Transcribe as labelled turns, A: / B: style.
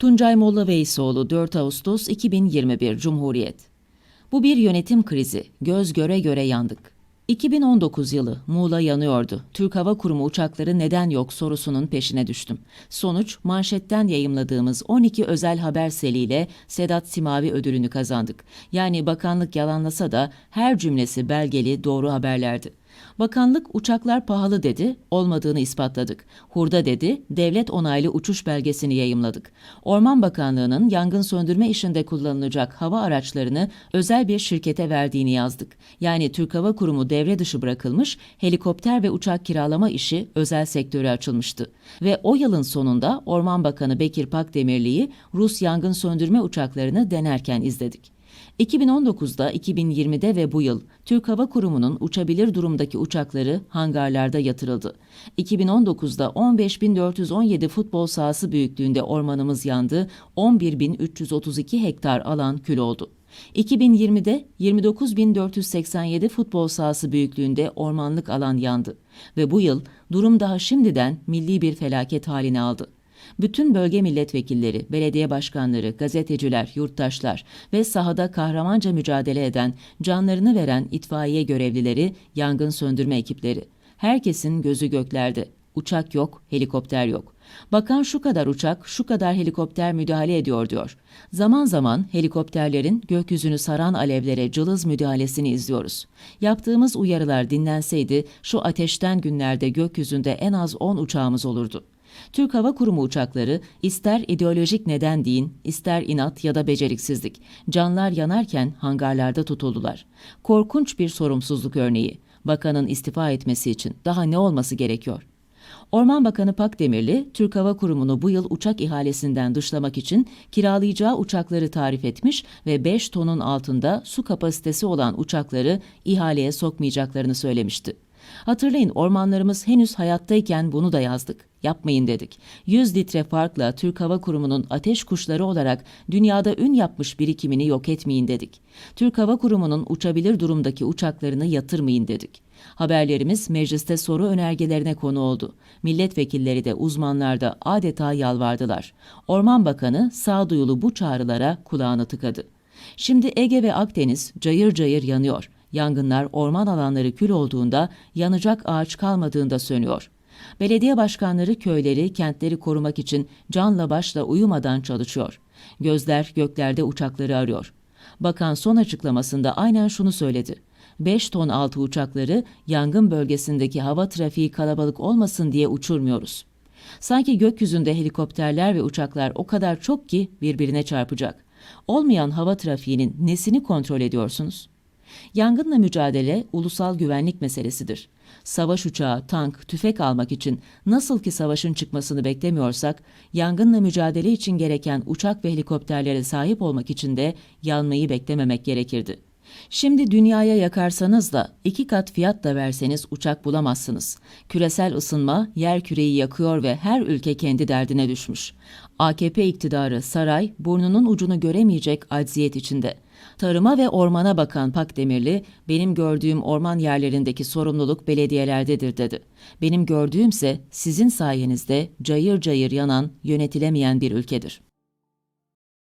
A: Tuncay Molla Veysoğlu 4 Ağustos 2021 Cumhuriyet Bu bir yönetim krizi. Göz göre göre yandık. 2019 yılı Muğla yanıyordu. Türk Hava Kurumu uçakları neden yok sorusunun peşine düştüm. Sonuç manşetten yayımladığımız 12 özel haber seriyle Sedat Simavi ödülünü kazandık. Yani bakanlık yalanlasa da her cümlesi belgeli doğru haberlerdi. Bakanlık uçaklar pahalı dedi, olmadığını ispatladık. Hurda dedi, devlet onaylı uçuş belgesini yayımladık. Orman Bakanlığı'nın yangın söndürme işinde kullanılacak hava araçlarını özel bir şirkete verdiğini yazdık. Yani Türk Hava Kurumu devre dışı bırakılmış, helikopter ve uçak kiralama işi özel sektöre açılmıştı. Ve o yılın sonunda Orman Bakanı Bekir Pakdemirli'yi Rus yangın söndürme uçaklarını denerken izledik. 2019'da, 2020'de ve bu yıl Türk Hava Kurumu'nun uçabilir durumdaki uçakları hangarlarda yatırıldı. 2019'da 15.417 futbol sahası büyüklüğünde ormanımız yandı, 11.332 hektar alan kül oldu. 2020'de 29.487 futbol sahası büyüklüğünde ormanlık alan yandı ve bu yıl durum daha şimdiden milli bir felaket haline aldı. Bütün bölge milletvekilleri, belediye başkanları, gazeteciler, yurttaşlar ve sahada kahramanca mücadele eden, canlarını veren itfaiye görevlileri, yangın söndürme ekipleri. Herkesin gözü göklerde. Uçak yok, helikopter yok. Bakan şu kadar uçak, şu kadar helikopter müdahale ediyor diyor. Zaman zaman helikopterlerin gökyüzünü saran alevlere cılız müdahalesini izliyoruz. Yaptığımız uyarılar dinlenseydi şu ateşten günlerde gökyüzünde en az 10 uçağımız olurdu. Türk Hava Kurumu uçakları ister ideolojik neden deyin, ister inat ya da beceriksizlik. Canlar yanarken hangarlarda tutuldular. Korkunç bir sorumsuzluk örneği. Bakanın istifa etmesi için daha ne olması gerekiyor? Orman Bakanı Pakdemirli, Türk Hava Kurumu'nu bu yıl uçak ihalesinden dışlamak için kiralayacağı uçakları tarif etmiş ve 5 tonun altında su kapasitesi olan uçakları ihaleye sokmayacaklarını söylemişti. Hatırlayın ormanlarımız henüz hayattayken bunu da yazdık. Yapmayın dedik. 100 litre farkla Türk Hava Kurumu'nun ateş kuşları olarak dünyada ün yapmış birikimini yok etmeyin dedik. Türk Hava Kurumu'nun uçabilir durumdaki uçaklarını yatırmayın dedik. Haberlerimiz mecliste soru önergelerine konu oldu. Milletvekilleri de uzmanlar da adeta yalvardılar. Orman Bakanı sağduyulu bu çağrılara kulağını tıkadı. Şimdi Ege ve Akdeniz cayır cayır yanıyor. Yangınlar orman alanları kül olduğunda, yanacak ağaç kalmadığında sönüyor. Belediye başkanları köyleri, kentleri korumak için canla başla uyumadan çalışıyor. Gözler göklerde uçakları arıyor. Bakan son açıklamasında aynen şunu söyledi. 5 ton altı uçakları yangın bölgesindeki hava trafiği kalabalık olmasın diye uçurmuyoruz. Sanki gökyüzünde helikopterler ve uçaklar o kadar çok ki birbirine çarpacak. Olmayan hava trafiğinin nesini kontrol ediyorsunuz? Yangınla mücadele ulusal güvenlik meselesidir. Savaş uçağı, tank, tüfek almak için nasıl ki savaşın çıkmasını beklemiyorsak, yangınla mücadele için gereken uçak ve helikopterlere sahip olmak için de yanmayı beklememek gerekirdi. Şimdi dünyaya yakarsanız da iki kat fiyat da verseniz uçak bulamazsınız. Küresel ısınma yer küreyi yakıyor ve her ülke kendi derdine düşmüş. AKP iktidarı saray burnunun ucunu göremeyecek acziyet içinde. Tarıma ve ormana bakan Pakdemirli, benim gördüğüm orman yerlerindeki sorumluluk belediyelerdedir dedi. Benim gördüğümse sizin sayenizde cayır cayır yanan, yönetilemeyen bir ülkedir.